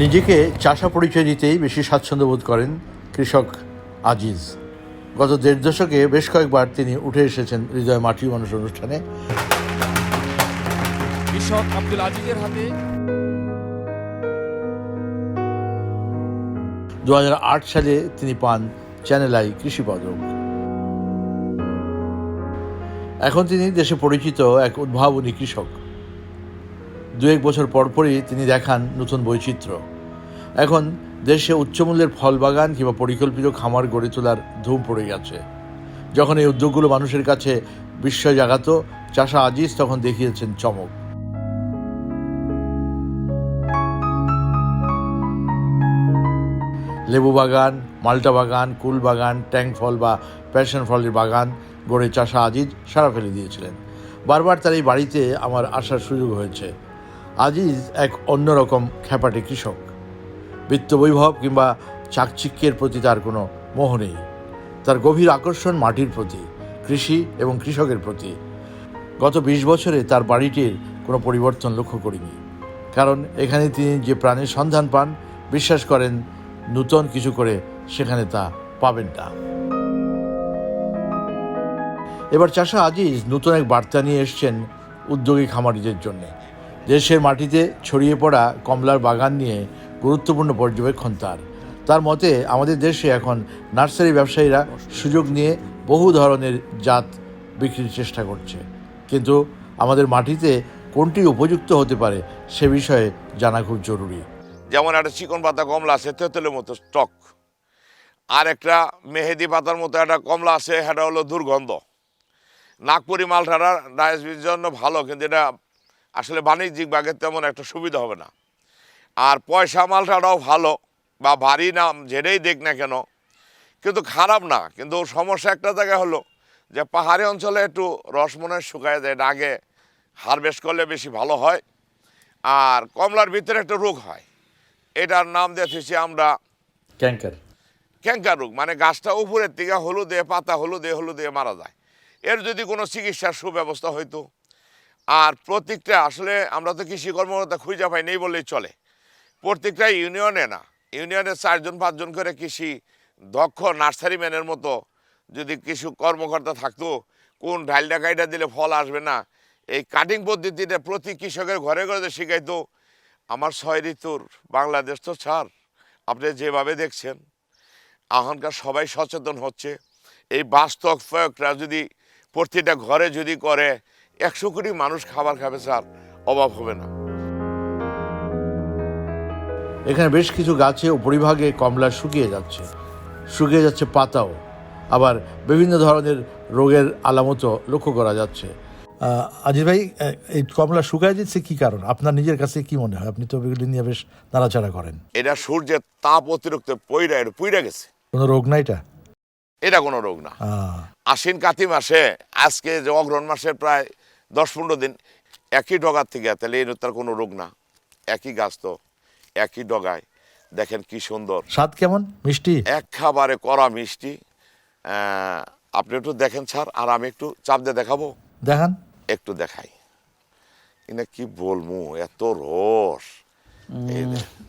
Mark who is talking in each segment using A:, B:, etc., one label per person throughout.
A: নিজেকে চাষা পরিচয় দিতেই বেশি স্বাচ্ছন্দ্য বোধ করেন কৃষক আজিজ। গত দেড় দশকে বেশ কয়েকবার তিনি উঠে এসেছেন হৃদয় মাটি মানুষ অনুষ্ঠানে।
B: কৃষক আব্দুল আজিজের হাতে
A: দু হাজার আট সালে তিনি পান চ্যানেল আই কৃষি পদক। এখন তিনি দেশে পরিচিত এক উদ্ভাবনী কৃষক। দু এক বছর পরপরই তিনি দেখান নতুন বৈচিত্র্য। এখন দেশে উচ্চমূল্যের ফল বাগান কিংবা পরিকল্পিত খামার গড়ে তোলার ধুম পড়ে গেছে। যখন এই উদ্যোগগুলো মানুষের কাছে বিস্ময় জাগাত চাষা আজিজ তখন দেখিয়েছেন চমক। লেবু বাগান, মাল্টা বাগান, কুল বাগান ট্যাঙ্ক ফল বা প্যাশন ফলের বাগান গড়ে চাষা আজিজ সারা ফেলে দিয়েছিলেন। বারবার তার এই বাড়িতে আমার আসার সুযোগ হয়েছে। আজিজ এক অন্যরকম খ্যাপাটে কৃষক। বিত্তবৈভব কিংবা চাকচিক্যের প্রতি তার কোনো মোহ নেই। তার গভীর আকর্ষণ মাটির প্রতি, কৃষি এবং কৃষকের প্রতি। গত বিশ বছরে তার বাড়িটির কোনো পরিবর্তন লক্ষ্য করিনি। কারণ এখানে তিনি যে প্রাণের সন্ধান পান, বিশ্বাস করেন নূতন কিছু করে সেখানে তা পাবেন না। এবার চাষা আজিজ নতুন এক বার্তা নিয়ে এসছেন উদ্যোগী খামারিদের জন্য। দেশের মাটিতে ছড়িয়ে পড়া কমলার বাগান নিয়ে গুরুত্বপূর্ণ পর্যবেক্ষণ তার। তার মতে, আমাদের দেশে এখন নার্সারি ব্যবসায়ীরা সুযোগ নিয়ে বহু ধরনের জাত বিক্রির চেষ্টা করছে। কিন্তু আমাদের মাটিতে কোনটি উপযুক্ত হতে পারে সে বিষয়ে জানা খুব জরুরি।
C: যেমন একটা চিকন পাতা কমলা আছে, তেঁতুলের মতো টক। আর একটা মেহেদি পাতার মতো একটা কমলা আছে, সেটা হলো দুর্গন্ধ। নাগপুরি মালটারা ডায়াবেটিসের জন্য ভালো, কিন্তু এটা আসলে বাণিজ্যিক বাগের তেমন একটা সুবিধা হবে না। আর পয়সা মালটাটাও ভালো বা ভারী নাম যেটাই দেখ না কেন কিন্তু খারাপ না। কিন্তু সমস্যা একটা জায়গায় হলো যে পাহাড়ি অঞ্চলে একটু রস মনে শুকায় যায় এটা আগে হারভেস্ট করলে বেশি ভালো হয় আর কমলার ভিতরে একটা রোগ হয়। এটার নাম দিয়েছি আমরা
A: ক্যাঙ্কার
C: ক্যাঙ্কার রোগ মানে গাছটা উপরের থেকে হলুদে পাতা হলুদে হলুদে মারা যায়। এর যদি কোনো চিকিৎসার সুব্যবস্থা হইতো আর প্রত্যেকটা, আসলে আমরা তো কৃষি কর্মকর্তা খুঁজে পাই নেই বললেই চলে। প্রত্যেকটা ইউনিয়নে না, ইউনিয়নে চারজন, পাঁচজন করে কৃষি দক্ষ নার্সারি ম্যানের মতো যদি কিছু কর্মকর্তা থাকতো, কোন ঢাইলটা কাইটা দিলে ফল আসবে না? এই কাটিং পদ্ধতিটা প্রতি কৃষকের ঘরে ঘরে শিখাইতো, আমার ছয় ঋতুর বাংলাদেশ তো ছাড়, আপনি যেভাবে দেখছেন, এখনকার সবাই সচেতন হচ্ছে। এই বাস্তব প্রয়োগটা যদি প্রতিটা ঘরে যদি করে একশো কোটি মানুষ খাবার খাবে স্যার। অভাব হবে না।
A: এখানে বেশ কিছু গাছে উপরিভাগে কমলা শুকিয়ে যাচ্ছে। শুকিয়ে যাচ্ছে পাতাও। আবার বিভিন্ন ধরনের রোগের আলামতও লক্ষ্য করা যাচ্ছে। আজিজ ভাই এই কমলা শুকায় যাচ্ছে কি কারণ? আপনার নিজের কাছে কি মনে হয়? আপনি তো এগুলি নিয়ে বেশ নাড়াচাড়া করেন।
C: এটা সূর্যের তাপ অতিরিক্ত পইরা এটা পুইরা গেছে।
A: কোনো রোগ না এটা?
C: এটা কোনো রোগ না। আশ্বিন কাতি মাসে আজকে যে অগ্রহণ মাসের প্রায় দশ পনেরো দিন একই ডগার থেকে তাহলে এর তার কোনো রোগ না। একই গাছ তো একই ডগায়। দেখেন কি সুন্দর।
A: স্বাদ কেমন? মিষ্টি?
C: এক খাবারে করা মিষ্টি আপনি একটু দেখেন স্যার আর আমি একটু চাপ দিয়ে দেখাবো।
A: দেখান।
C: একটু দেখাই। এনে কি বলব এত রস। এই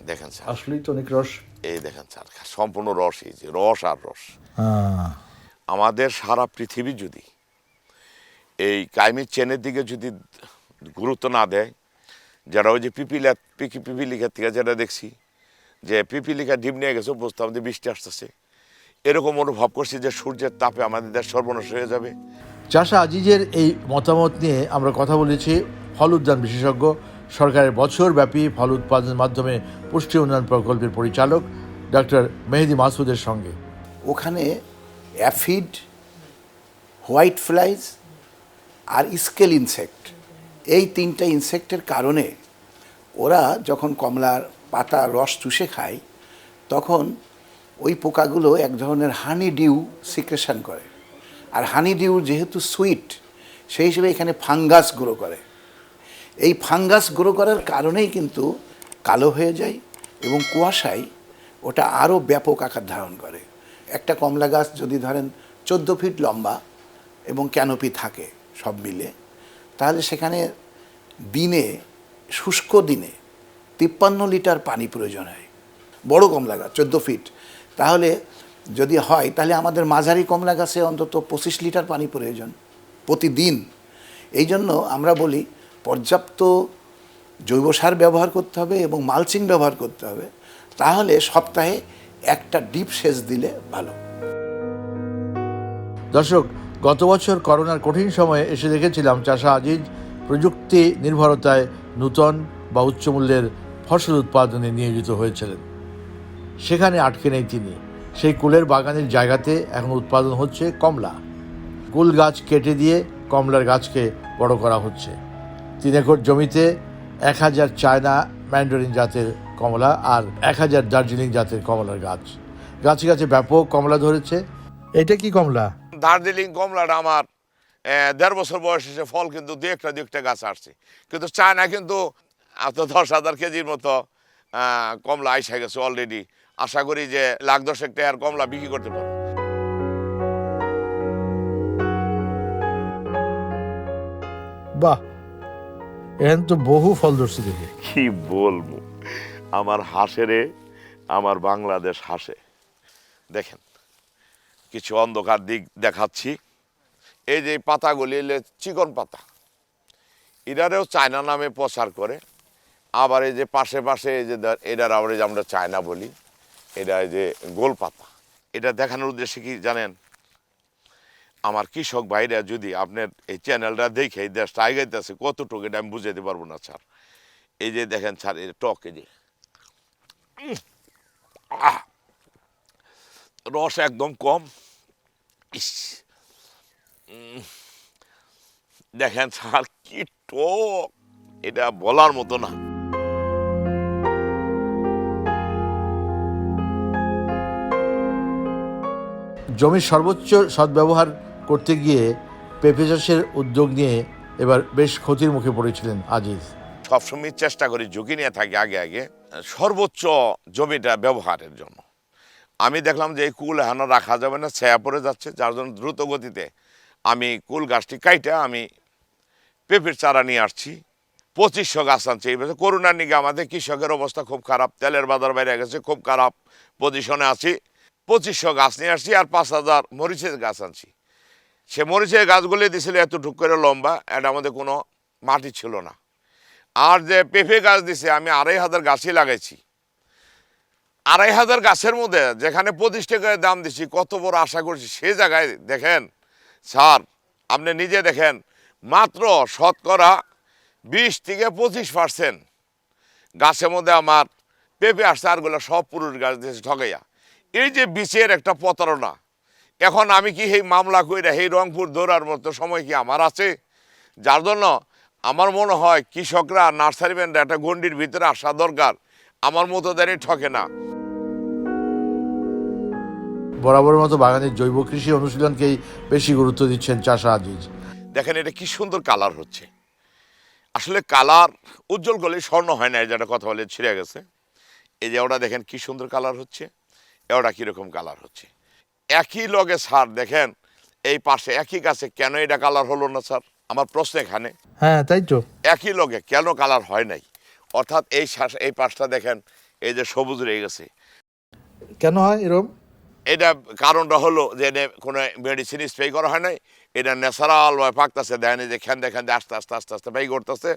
C: দেখেন স্যার।
A: আসলেই তো অনেক রস।
C: এই দেখেন স্যার সম্পূর্ণ রস এই যে রস আর রস। আমাদের সারা পৃথিবী যদি এই কাইমির চেনের দিকে যদি গুরুত্ব না দেয় যারা ওই যে পিপিলা পিকি পিপিলিকার থেকে যেটা দেখছি যে পিপিলিকা ডিম নিয়ে গেছে বুঝতে আমাদের বৃষ্টি আসতেছে। এরকম অনুভব করছি যে সূর্যের তাপে আমাদের দেশ সর্বনাশ হয়ে যাবে।
A: চাষা আজিজের এই মতামত নিয়ে আমরা কথা বলেছি ফল উদ্যান বিশেষজ্ঞ সরকারের বছরব্যাপী ফল উৎপাদনের মাধ্যমে পুষ্টি উন্নয়ন প্রকল্পের পরিচালক ডক্টর মেহেদি মাসুদের সঙ্গে।
D: ওখানে অ্যাফিড হোয়াইট ফ্লাইজ আর স্কেল ইনসেক্ট। এই তিনটা ইনসেক্টের কারণে ওরা যখন কমলার পাতা রস চুষে খায়, তখন ওই পোকাগুলো এক ধরনের হানি ডিউ সিক্রেশন করে। আর হানি ডিউ যেহেতু সুইট, সেই হিসেবে এখানে ফাঙ্গাস গ্রো করে। এই ফাঙ্গাস গ্রো করার কারণেই কিন্তু কালো হয়ে যায় এবং কুয়াশায় ওটা আরও ব্যাপক আকার ধারণ করে। একটা কমলা গাছ যদি ধরেন চোদ্দ ফিট লম্বা এবং ক্যানোপি থাকে সব মিলে। তাহলে সেখানে দিনে, শুষ্ক দিনে তিপ্পান্ন লিটার পানি প্রয়োজন হয়। বড় কমলা গাছ, চোদ্দ ফিট। তাহলে যদি হয়, তাহলে আমাদের মাঝারি কমলা গাছে অন্তত পঁচিশ লিটার পানি প্রয়োজন প্রতিদিন। এই জন্য আমরা বলি, পর্যাপ্ত জৈব সার ব্যবহার করতে হবে এবং মালচিং ব্যবহার করতে হবে। তাহলে সপ্তাহে একটা ডিপ সেচ দিলে ভালো।
A: দর্শক গত বছর করোনার কঠিন সময়ে এসে দেখেছিলাম চাষা আজিজ প্রযুক্তি নির্ভরতায় নূতন বা উচ্চমূল্যের ফসল উৎপাদনে নিয়োজিত হয়েছিলেন। সেখানে আটকে নেই তিনি। সেই কুলের বাগানের জায়গাতে এখন উৎপাদন হচ্ছে কমলা। কুল গাছ কেটে দিয়ে কমলার গাছকে বড় করা হচ্ছে। তিন একর জমিতে এক হাজার চায়না ম্যান্ডারিন জাতের কমলা আর এক হাজার দার্জিলিং জাতের কমলার গাছ। গাছে গাছে ব্যাপক কমলা ধরেছে। এটা কি কমলা?
C: দার্জিলিং কমলাটা আমার দেড় বছর বয়স এসে ফল কিন্তু দু একটা দু একটা গাছ আসছে। কিন্তু চায়না কিন্তু এত দশ হাজার কেজির মতো কমলা আইসা গেছে অলরেডি আশা করি যে লাখ দশেক টাকার কমলা বিক্রি করতে পারব।
A: বাহ এখানে তো বহু ফল ধরছে দেখে।
C: কি বলব? আমার হাসেরে আমার বাংলাদেশ হাসে। দেখেন কিছু অন্ধকার দিক দেখাচ্ছি। এই যে পাতাগুলি এলে চিকন পাতা। এটারেও চায়না নামে প্রচার করে। আবার এই যে পাশে পাশে এই যে এটার আবার যে আমরা চায়না বলি এটা এই যে গোল পাতা। এটা দেখানোর উদ্দেশ্যে কি জানেন? আমার কৃষক ভাইরা যদি আপনার এই চ্যানেলটা দেখে এই দেশটা আগাইতেছে কতটুকু এটা আমি বুঝাতে পারব না স্যার। এই যে দেখেন স্যার এই টক এই যে। আহ, রস একদম কম। ইস, দেখেন স্যার কি টক এটা বলার মতো না।
A: জমির সর্বোচ্চ সদ্ব্যবহার করতে গিয়ে পেঁপে চাষের উদ্যোগ নিয়ে এবার বেশ ক্ষতির মুখে পড়েছিলেন আজিজ।
C: সবসময় চেষ্টা করি ঝুঁকি নিয়ে থাকি আগে আগে। সর্বোচ্চ জমিটা ব্যবহারের জন্য। আমি দেখলাম যে এই কুল এখনও রাখা যাবে না, ছায়া পড়ে যাচ্ছে, যার জন্য দ্রুত গতিতে আমি কুল গাছটি কাইটা আমি পেঁপের চারা নিয়ে আসছি। পঁচিশশো গাছ আনছি। এই বছর করোনার নিগে, আমাদের কৃষকের অবস্থা খুব খারাপ, তেলের বাজার বাইরে গেছে, খুব খারাপ পজিশনে আছি। পঁচিশশো গাছ নিয়ে আসছি আর পাঁচ হাজার মরিচের গাছ আনছি। সে মরিচের গাছগুলি দিছিল এত এতটুক করে লম্বা, এটা আমাদের কোনো মাটি ছিল না। আর যে পেঁপে গাছ দিছে, আমি আড়াই হাজার গাছই লাগাইছি। আড়াই হাজার গাছের মধ্যে যেখানে পঁচিশ টাকায় দাম দিছি, কত বড় আশা করছি সে জায়গায় দেখেন। স্যার, আপনি নিজে দেখেন, মাত্র শতকরা বিশ থেকে পঁচিশ পার্সেন্ট গাছের মধ্যে আমার পেঁপে আসছে আরগুলো সব পুরুষ গাছ দিয়েছে ঠকাইয়া এই যে বিচের একটা প্রতারণা, এখন আমি কি এই মামলা কইরা এই রংপুর দৌড়ার মতো সময় কি আমার আছে? যার জন্য আমার মনে হয় কৃষকরা নার্সারিম্যানরা একটা গন্ডির ভিতরে আসা দরকার। আমার মতো দাঁড়িয়ে ঠকে না।
A: বরাবরের মতো বাগানের জৈব কৃষি অনুশীলনকেই বেশি গুরুত্ব দিচ্ছেন চাষা আজিজ।
C: দেখেন এটা কি সুন্দর কালার হচ্ছে। আসলে কালার উজ্জ্বল করলে স্বর্ণ হয় না যেটা কথা বলে ছিঁড়ে গেছে। এই যে ওটা দেখেন কি সুন্দর কালার হচ্ছে ওটা কীরকম কালার হচ্ছে। একই লগে স্যার দেখেন এই পাশে একই গাছে কেন এটা কালার হলো না স্যার? আমার প্রশ্ন এখানে।
A: হ্যাঁ তাই তো।
C: একই লগে কেন কালার হয় নাই? অর্থাৎ এই শ্বাস এই পাশটা দেখেন এই যে সবুজ রয়ে গেছে।
A: কেন হয় এরকম
C: এটা কারণটা হলো যে এটা কোনো মেডিসিন স্প্রে করা হয় নাই এটা ন্যাচারাল ভাবে পাকতেছে দেয়নি যে খেন্দে খেন্দে আস্তে আস্তে আস্তে আস্তে বাই করতেছে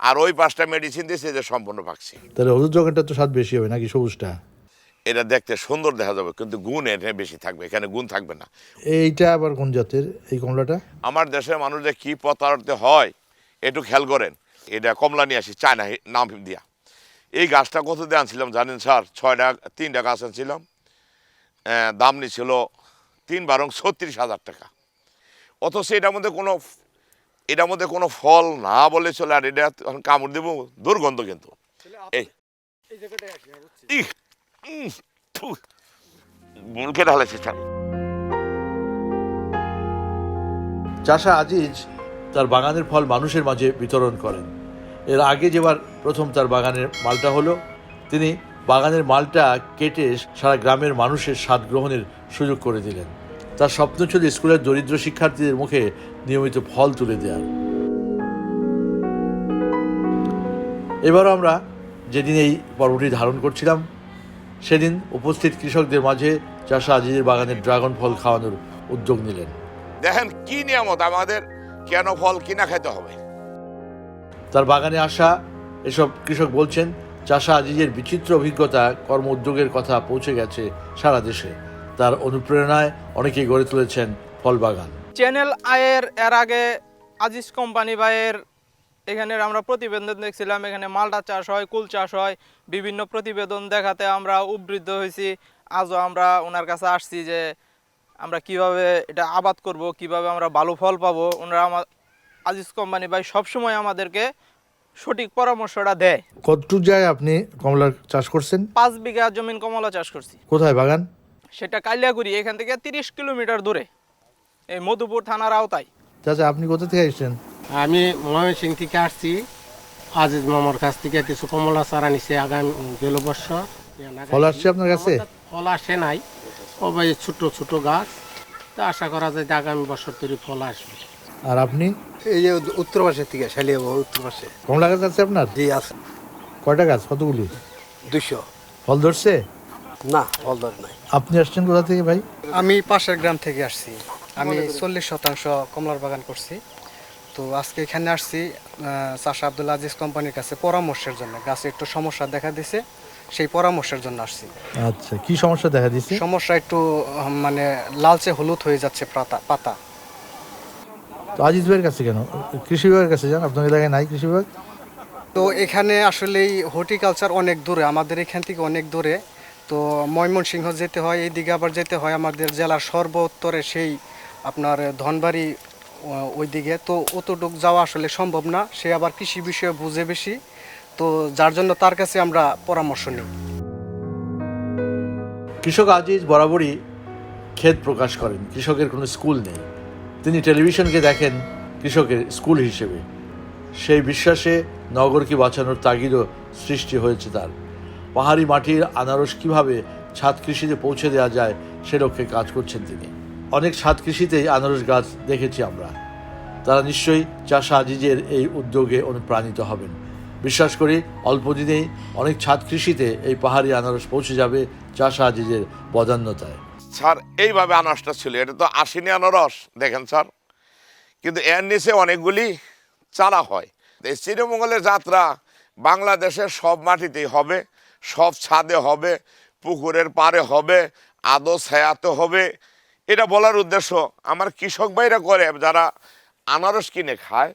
C: আর ওই পাঁচটা মেডিসিন দিয়েছে যে সম্পূর্ণ পাকছে।
A: তাহলে হলুদ রঙেরটা তো স্বাদ বেশি হবে নাকি সবুজটা?
C: এটা দেখতে সুন্দর দেখা যাবে কিন্তু গুণ এটা বেশি থাকবে এখানে গুণ থাকবে না।
A: এইটা আবার কোন জাতের এই কমলাটা?
C: আমার দেশের মানুষদের কী প্রতারণতে হয় একটু খেয়াল করেন এটা কমলা নিয়ে আসি চায়না নাম দিয়া। এই গাছটা কত দিয়ে আনছিলাম জানেন স্যার? ছয়টা তিনটা গাছ আনছিলাম। দাম নিছিল তিন বারং ছত্রিশ হাজার টাকা। অথচ এটার মধ্যে কোনো এটার মধ্যে কোনো ফল না বলে চলে আর এটা কামড় দেবো দুর্গন্ধ কিন্তু। এই। থু, মুখে ঢালেছে স্যার
A: চাষা আজিজ তার বাগানের ফল মানুষের মাঝে বিতরণ করেন। এর আগে যেবার প্রথম তার বাগানের মালটা হলো তিনি বাগানের মালটা কেটে সারা গ্রামের মানুষের স্বাদ গ্রহণের সুযোগ করে দিলেন। তার স্বপ্ন ছিল স্কুলের দরিদ্র শিক্ষার্থীদের মুখে নিয়মিত ফল তুলে দেওয়ার। এবারও আমরা যেদিন এই পর্বটি ধারণ করছিলাম সেদিন উপস্থিত কৃষকদের মাঝে চাষা আজিজের বাগানের ড্রাগন ফল খাওয়ানোর উদ্যোগ নিলেন।
C: দেখেন কি নিয়ামত আমাদের কেন ফল কিনা খেতে হবে।
A: তার বাগানে আসা এসব কৃষক বলছেন চাষা আজিজের বিচিত্র অভিজ্ঞতা কর্ম উদ্যোগের কথা পৌঁছে গেছে সারা দেশে। তার অনুপ্রেরণায় অনেকেই গড়ে তুলেছেন ফল বাগান
E: চ্যানেল আয়ের, এর আগে আজিজ কোম্পানি ভাইয়ের এখানে আমরা প্রতিবেদন দেখছিলাম। এখানে মালটা চাষ হয়, কুল চাষ হয়। বিভিন্ন প্রতিবেদন দেখাতে আমরা উদ্বৃদ্ধ হয়েছি। আজও আমরা ওনার কাছে আসছি যে আমরা কীভাবে এটা আবাদ করব, কীভাবে আমরা ভালো ফল পাবো। ওনারা আমার আজিজ কোম্পানি ভাই সবসময় আমাদেরকে সঠিক পরামর্শটা দেয়।
A: কতটুক যায় আপনি কমলার চাষ করছেন?
E: পাঁচ বিঘা জমিন কমলা চাষ করছি।
A: কোথায় বাগান?
E: সেটা কালিয়াগুড়ি এখান থেকে তিরিশ কিলোমিটার দূরে এই মধুপুর থানার আওতায়।
A: চাচা আপনি কোথা থেকে এসেছেন
F: আমি ময়মনসিং থেকে আসছি। আজিজ মামার কাছ থেকে কিছু কমলা চারা নিছে আগামী গেল বছর
A: ফল আসছে আপনার কাছে?
F: ফল আসে নাই। ও ভাই ছোট ছোট গাছ। তা আশা করা যায় যে আগামী বছর তৈরি ফল আসবে।
A: আর আপনি?
G: এই যে উত্তর পাশে থেকে শালিয়াবো উত্তর পাশে।
A: কমলা গাছ আছে আপনার?
G: জি আছে।
A: কয়টা গাছ? কতগুলি?
G: দুশো
A: ফল ধরছে?
G: না ফল ধরে নাই।
A: আপনি আসছেন কোথা থেকে ভাই?
H: আমি পাশের গ্রাম থেকে আসছি। আমি চল্লিশ শতাংশ কমলার বাগান করছি। তো আজকে এখানে আসছি চাষা আব্দুল আজিজ কোম্পানির কাছে পরামর্শের জন্য। গাছে একটু সমস্যা দেখা দিছে সেই পরামর্শের জন্য আসছি।
A: আচ্ছা কি সমস্যা দেখা দিচ্ছে
H: সমস্যা একটু মানে লালচে হলুদ হয়ে যাচ্ছে পাতা পাতা।
A: তো আজিজ ভাইয়ের কাছে কেন? কৃষি বিভাগের কাছে যান আপনার এলাকায় নাই কৃষি বিভাগ?
H: তো এখানে আসলেই হর্টিকালচার অনেক দূরে আমাদের এখান থেকে অনেক দূরে। তো ময়মনসিংহ যেতে হয় এইদিকে আবার যেতে হয় আমাদের জেলার সর্ব উত্তরে সেই আপনার ধনবাড়ি ওইদিকে। তো অতটুক যাওয়া আসলে সম্ভব না সে আবার কৃষি বিষয়ে বুঝে বেশি। তো যার জন্য তার কাছে আমরা পরামর্শ নিই।
A: কৃষক আজিজ বরাবরই ক্ষেত প্রকাশ করেন কৃষকের কোনো স্কুল নেই। তিনি টেলিভিশনকে দেখেন কৃষকের স্কুল হিসেবে। সেই বিশ্বাসে নগরকে বাঁচানোর তাগিদও সৃষ্টি হয়েছে তার। পাহাড়ি মাটির আনারস কীভাবে ছাদ কৃষিতে পৌঁছে দেওয়া যায় সে লক্ষ্যে কাজ করছেন তিনি। অনেক ছাদ কৃষিতেই আনারস গাছ দেখেছি আমরা। তারা নিশ্চয়ই চাষা আজিজের এই উদ্যোগে অনুপ্রাণিত হবেন। বিশ্বাস করি, অল্প দিনেই অনেক ছাদ কৃষিতে এই পাহাড়ি আনারস পৌঁছে যাবে চাষা আজিজের বদান্যতায়।
C: স্যার, এইভাবে আনারসটা ছিল। এটা তো আশিনি আনারস, দেখেন স্যার। কিন্তু এর নিচে অনেকগুলি চারা হয়। এই শ্রীমঙ্গলের যাত্রা বাংলাদেশের সব মাটিতেই হবে, সব ছাদে হবে, পুকুরের পাড়ে হবে, আদো ছায়াতে হবে। এটা বলার উদ্দেশ্য, আমার কৃষক ভাইরা করে, যারা আনারস কিনে খায়,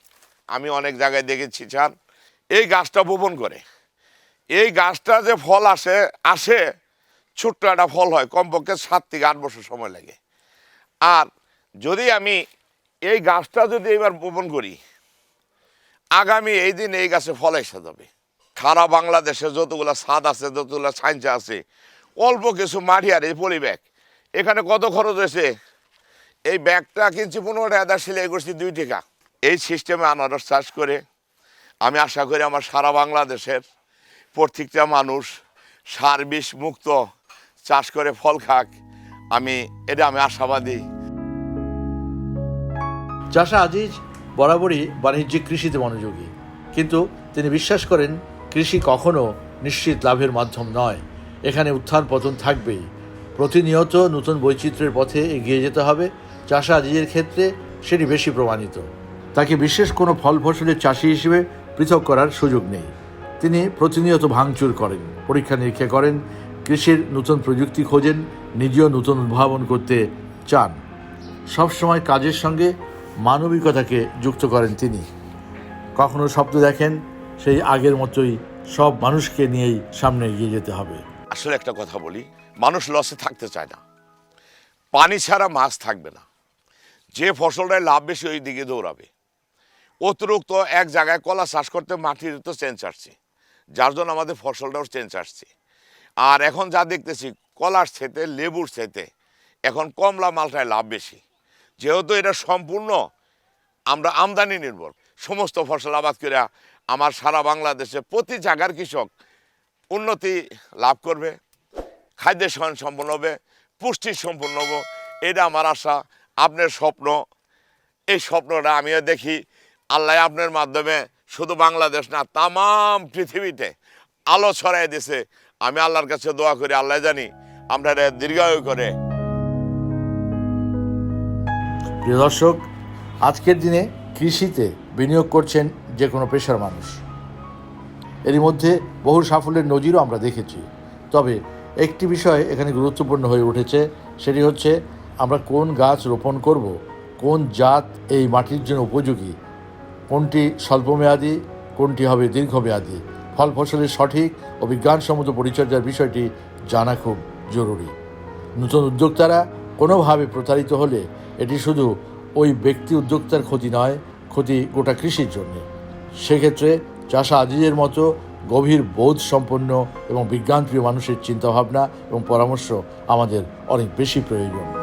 C: আমি অনেক জায়গায় দেখেছি, স্যার। এই গাছটা বপন করে। এই গাছটা যে ফল আসে আসে ছোট্ট একটা ফল হয়, কমপক্ষে সাত থেকে আট বছর সময় লাগে। আর যদি আমি এই গাছটা যদি এবার বপন করি, আগামী এই দিন এই গাছে ফল এসে যাবে। সারা বাংলাদেশে যতগুলো ছাদ আছে, যতগুলো সাইন্স আছে, অল্প কিছু মাটি আর এই পলি ব্যাগ এখানে কত খরচ হয়েছে? এই ব্যাগটা কিনছি পনেরো টাকা সেলাই করছি দুই টাকা। এই সিস্টেমে আনারস চাষ করে আমি আশা করি আমার সারা বাংলাদেশের প্রত্যেকটা মানুষ সার বিষ মুক্ত চাষ করে ফল খাক, আমি, এটা আমি আশাবাদী।
A: চাষা আজিজ বরাবরই বাণিজ্যিক কৃষিতে মনোযোগী। কিন্তু তিনি বিশ্বাস করেন, কৃষি কখনো নিশ্চিত লাভের মাধ্যম নয়। এখানে উত্থান পতন থাকবেই। প্রতিনিয়ত নতুন বৈচিত্র্যের পথে এগিয়ে যেতে হবে। চাষা আজিজের ক্ষেত্রে সেটি বেশি প্রমাণিত। তাকে বিশেষ কোনো ফল ফসলের চাষি হিসেবে পৃথক করার সুযোগ নেই। তিনি প্রতিনিয়ত ভাঙচুর করেন, পরীক্ষা নিরীক্ষা করেন কৃষির নতুন প্রযুক্তি খোঁজেন, নিজেও নতুন উদ্ভাবন করতে চান। সবসময় কাজের সঙ্গে মানবিকতাকে যুক্ত করেন তিনি। কখনো স্বপ্ন দেখেন, সেই আগের মতোই সব মানুষকে নিয়েই সামনে এগিয়ে যেতে হবে।
C: আসলে একটা কথা বলি, মানুষ লসে থাকতে চায় না। পানি ছাড়া মাছ থাকবে না। যে ফসলটায় লাভ বেশি ওই দিকে দৌড়াবে। অতিরিক্ত এক জায়গায় কলা চাষ করতে মাটির তো চেঞ্জ আসছে। যার জন্য আমাদের ফসলটাও চেঞ্জ আসছে। আর এখন যা দেখতেছি, কলার সেতে লেবুর সেতে এখন কমলা মালটায় লাভ বেশি। যেহেতু এটা সম্পূর্ণ আমরা আমদানি নির্ভর, সমস্ত ফসল আবাদ করে আমার সারা বাংলাদেশে প্রতি জায়গার কৃষক উন্নতি লাভ করবে খাদ্যের সহন সম্পন্ন হবে, পুষ্টি সম্পন্ন হবে, এটা আমার আশা, আপনার স্বপ্ন। এই স্বপ্নটা আমিও দেখি, আল্লাহ আপনার মাধ্যমে শুধু বাংলাদেশ না তাম পৃথিবীতে আলো ছড়াই দিছে আমি আল্লাহর কাছে দোয়া করি, আল্লাহ জানি এটা দীর্ঘায়ু করে।
A: প্রিয় দর্শক, আজকের দিনে কৃষিতে বিনিয়োগ করছেন যে কোনো পেশার মানুষ। এরই মধ্যে বহু সাফল্যের নজিরও আমরা দেখেছি। তবে একটি বিষয় এখানে গুরুত্বপূর্ণ হয়ে উঠেছে, সেটি হচ্ছে আমরা কোন গাছ রোপণ করব, কোন জাত এই মাটির জন্য উপযোগী, কোনটি স্বল্পমেয়াদী, কোনটি হবে দীর্ঘমেয়াদী ফল ফসলের সঠিক ও বিজ্ঞানসম্মত পরিচর্যার বিষয়টি জানা খুব জরুরি। নতুন উদ্যোক্তারা কোনোভাবে প্রতারিত হলে এটি শুধু ওই ব্যক্তি উদ্যোক্তার ক্ষতি নয়, ক্ষতি গোটা কৃষির জন্য। সেক্ষেত্রে চাষা আজিজের মতো গভীর বোধ সম্পন্ন এবং বিজ্ঞানপ্রিয় মানুষের চিন্তাভাবনা এবং পরামর্শ আমাদের অনেক বেশি প্রয়োজন।